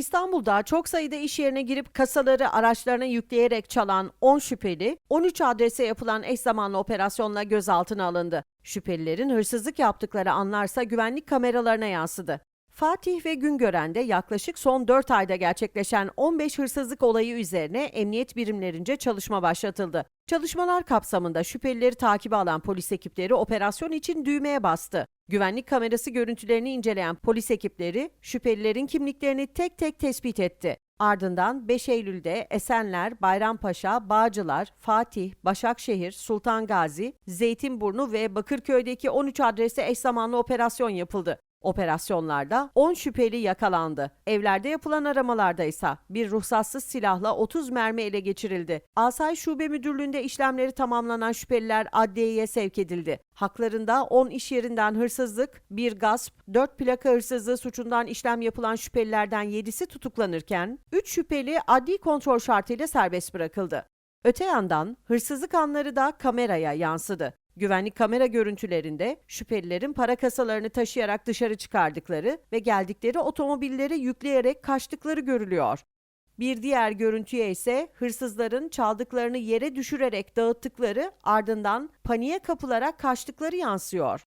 İstanbul'da çok sayıda iş yerine girip kasaları araçlarına yükleyerek çalan 10 şüpheli, 13 adrese yapılan eş zamanlı operasyonla gözaltına alındı. Şüphelilerin hırsızlık yaptıkları anlarsa güvenlik kameralarına yansıdı. Fatih ve Güngören'de yaklaşık son 4 ayda gerçekleşen 15 hırsızlık olayı üzerine emniyet birimlerince çalışma başlatıldı. Çalışmalar kapsamında şüphelileri takibe alan polis ekipleri operasyon için düğmeye bastı. Güvenlik kamerası görüntülerini inceleyen polis ekipleri şüphelilerin kimliklerini tek tek tespit etti. Ardından 5 Eylül'de Esenler, Bayrampaşa, Bağcılar, Fatih, Başakşehir, Sultan Gazi, Zeytinburnu ve Bakırköy'deki 13 adrese eş zamanlı operasyon yapıldı. Operasyonlarda 10 şüpheli yakalandı. Evlerde yapılan aramalarda ise bir ruhsatsız silahla 30 mermi ele geçirildi. Asay Şube Müdürlüğü'nde işlemleri tamamlanan şüpheliler adliyeye sevk edildi. Haklarında 10 iş yerinden hırsızlık, bir gasp, 4 plaka hırsızlığı suçundan işlem yapılan şüphelilerden 7'si tutuklanırken 3 şüpheli adli kontrol şartıyla serbest bırakıldı. Öte yandan hırsızlık anları da kameraya yansıdı. Güvenlik kamera görüntülerinde şüphelilerin para kasalarını taşıyarak dışarı çıkardıkları ve geldikleri otomobilleri yükleyerek kaçtıkları görülüyor. Bir diğer görüntüye ise hırsızların çaldıklarını yere düşürerek dağıttıkları ardından paniğe kapılarak kaçtıkları yansıyor.